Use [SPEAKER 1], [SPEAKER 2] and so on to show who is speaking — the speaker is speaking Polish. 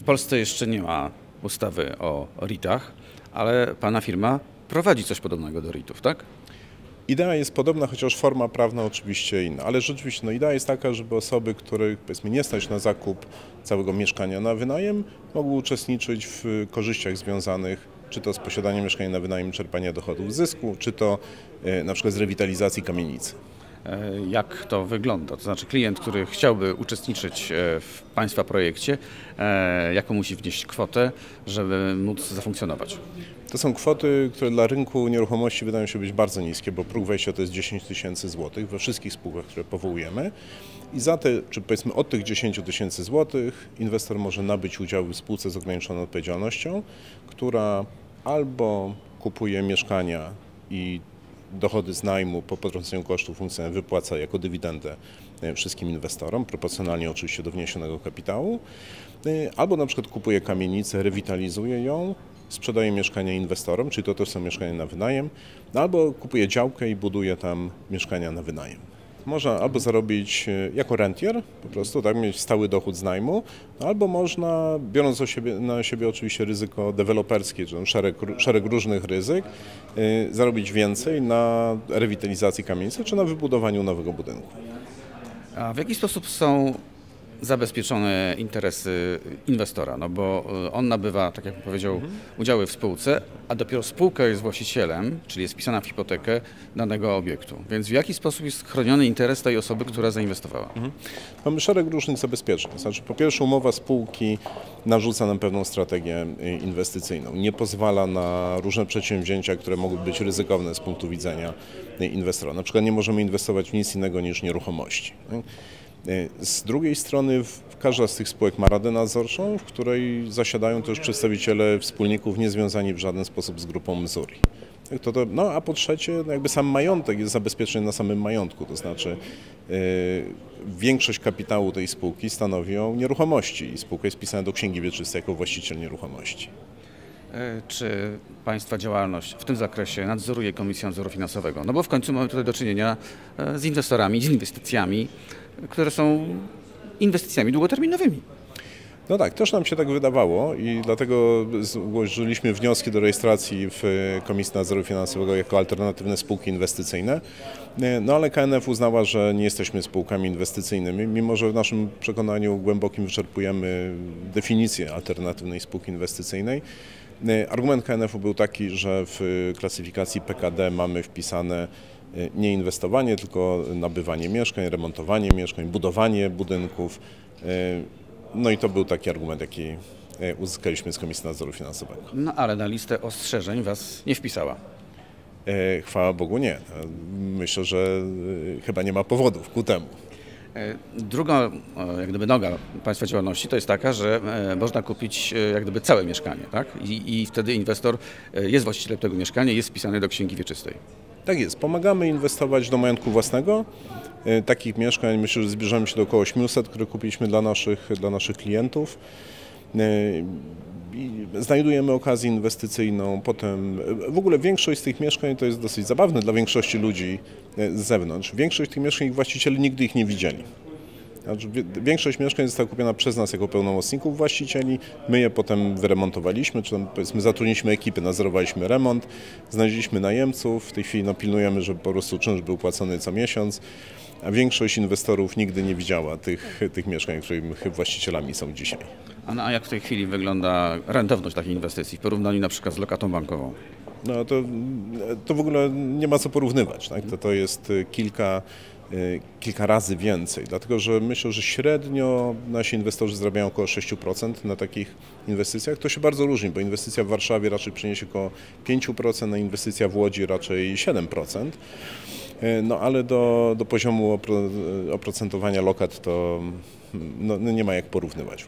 [SPEAKER 1] W Polsce jeszcze nie ma ustawy o RIT-ach, ale pana firma prowadzi coś podobnego do RIT-ów, tak?
[SPEAKER 2] Idea jest podobna, chociaż forma prawna oczywiście inna, ale rzeczywiście no, idea jest taka, żeby osoby, których powiedzmy nie stać na zakup całego mieszkania na wynajem, mogły uczestniczyć w korzyściach związanych czy to z posiadaniem mieszkania na wynajem, czerpania dochodów z zysku, czy to e, na przykład z rewitalizacji kamienicy.
[SPEAKER 1] E, Jak to wygląda? To znaczy klient, który chciałby uczestniczyć e, w Państwa projekcie, e, jaką musi wnieść kwotę, żeby móc zafunkcjonować?
[SPEAKER 2] To są kwoty, które dla rynku nieruchomości wydają się być bardzo niskie, bo próg wejścia to jest 10 tysięcy złotych we wszystkich spółkach, które powołujemy. I za te, czy powiedzmy od tych 10 tysięcy złotych, inwestor może nabyć udział w spółce z ograniczoną odpowiedzialnością, która albo kupuje mieszkania i dochody z najmu po potrąceniu kosztów funkcjonalnych wypłaca jako dywidendę e, wszystkim inwestorom, proporcjonalnie oczywiście do wniesionego kapitału, e, albo na przykład kupuje kamienicę, rewitalizuje ją, sprzedaje mieszkania inwestorom, czyli to też są mieszkania na wynajem, albo kupuje działkę i buduje tam mieszkania na wynajem. Można albo zarobić e, jako rentier, po prostu, tak, mieć stały dochód z najmu, albo można, biorąc siebie, na siebie oczywiście ryzyko deweloperskie, czyli szereg, szereg różnych ryzyk, y, zarobić więcej na rewitalizacji kamienicy czy na wybudowaniu nowego budynku.
[SPEAKER 1] A w jaki sposób są zabezpieczone interesy inwestora? No bo y, on nabywa, tak jak powiedział, udziały w spółce, a dopiero spółka jest właścicielem, czyli jest wpisana w hipotekę danego obiektu. Więc w jaki sposób jest chroniony interes tej osoby, która zainwestowała?
[SPEAKER 2] Mamy szereg różnych zabezpieczeń. Znaczy, po pierwsze, umowa spółki narzuca nam pewną strategię y, inwestycyjną. Nie pozwala na różne przedsięwzięcia, które mogłyby być ryzykowne z punktu widzenia y, inwestora. Na przykład nie możemy inwestować w nic innego niż nieruchomości. Y, Z drugiej strony każda z tych spółek ma radę nadzorczą, w której zasiadają też przedstawiciele wspólników niezwiązani w żaden sposób z grupą Missouri. To, to, no a po trzecie, no jakby sam majątek jest zabezpieczony na samym majątku, to znaczy yy, większość kapitału tej spółki stanowią nieruchomości i spółka jest pisana do księgi wieczystej jako właściciel nieruchomości.
[SPEAKER 1] E, Czy Państwa działalność w tym zakresie nadzoruje Komisja Nadzoru Finansowego? No bo w końcu mamy tutaj do czynienia e, z inwestorami, z inwestycjami, które są inwestycjami długoterminowymi.
[SPEAKER 2] No tak, też nam się tak wydawało i dlatego złożyliśmy wnioski do rejestracji w Komisji Nadzoru Finansowego jako alternatywne spółki inwestycyjne. No ale KNF uznała, że nie jesteśmy spółkami inwestycyjnymi, mimo że w naszym przekonaniu głębokim wyczerpujemy definicję alternatywnej spółki inwestycyjnej. Argument KNF-u był taki, że w klasyfikacji PKD mamy wpisane nie inwestowanie, tylko nabywanie mieszkań, remontowanie mieszkań, budowanie budynków. No i to był taki argument, jaki e, uzyskaliśmy z Komisji Nadzoru Finansowego.
[SPEAKER 1] No ale na listę ostrzeżeń Was nie wpisała.
[SPEAKER 2] E, Chwała Bogu nie. E, Myślę, że e, chyba nie ma powodów ku temu.
[SPEAKER 1] E, Druga e, jak gdyby noga Państwa działalności to jest taka, że e, można kupić jak gdyby całe mieszkanie, tak? I, I wtedy inwestor jest właścicielem tego mieszkania, jest wpisany do księgi wieczystej.
[SPEAKER 2] Tak jest. Pomagamy inwestować do majątku własnego. Takich mieszkań myślę, że zbliżamy się do około 800, które kupiliśmy dla naszych, dla naszych klientów. E, Znajdujemy okazję inwestycyjną, potem w ogóle większość z tych mieszkań to jest dosyć zabawne dla większości ludzi e, z zewnątrz. Większość tych mieszkań ich właściciele nigdy ich nie widzieli. Znaczy, większość mieszkań została kupiona przez nas jako pełnomocników właścicieli. My je potem wyremontowaliśmy, czy tam powiedzmy zatrudniliśmy ekipy, nadzorowaliśmy remont, znaleźliśmy najemców. W tej chwili no, pilnujemy, żeby po prostu czynsz był płacony co miesiąc. A większość inwestorów nigdy nie widziała tych, tych mieszkań, których właścicielami są dzisiaj.
[SPEAKER 1] A, no, a jak w tej chwili wygląda rentowność takiej inwestycji w porównaniu na przykład z lokatą bankową?
[SPEAKER 2] No to, to w ogóle nie ma co porównywać. Tak? To, to jest y, kilka, y, kilka razy więcej, dlatego że myślę, że średnio nasi inwestorzy zarabiają około 6% na takich inwestycjach. To się bardzo różni, bo inwestycja w Warszawie raczej przyniesie około 5%, a inwestycja w Łodzi raczej 7%. Y, No ale do, do poziomu opro- oprocentowania lokat to mm, no, nie ma jak porównywać.